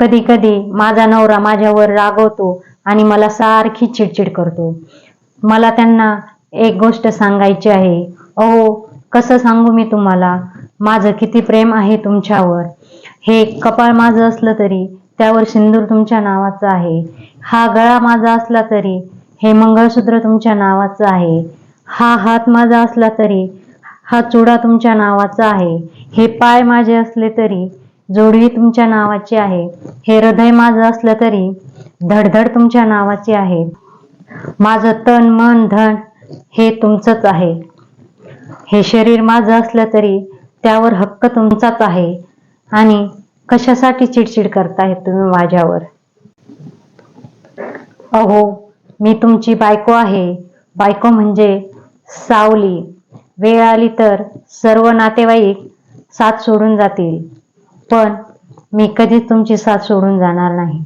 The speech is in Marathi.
कधी कधी माझा नवरा माझ्यावर रागवतो आणि मला सारखी चिडचिड करतो. मला त्यांना एक गोष्ट सांगायची आहे. अहो कसं सांगू मी तुम्हाला? माझं किती प्रेम आहे तुमच्यावर. हे कपाळ माझं असलं तरी त्यावर सिंदूर तुमच्या नावाचं आहे. हा गळा माझा असला तरी हे मंगळसूत्र तुमच्या नावाचं आहे. हा हात माझा असला तरी हा चुडा तुमच्या नावाचा आहे. हे पाय माझे असले तरी जोडवी तुमच्या नावाची आहे. हे हृदय माझं असलं तरी धडधड तुमच्या नावाची आहे. माझं तन मन धन हे तुमचंच आहे. हे शरीर माझं असलं तरी त्यावर हक्क तुमचाच आहे. आणि कशासाठी चिडचिड करताय तुम्ही माझ्यावर? अहो मी तुमची बायको आहे. बायको म्हणजे सावली. वेळ आली तर सर्व नातेवाईक साथ सोडून जातील. पण मी कधीच तुमची साथ सोडून जाणार नाही.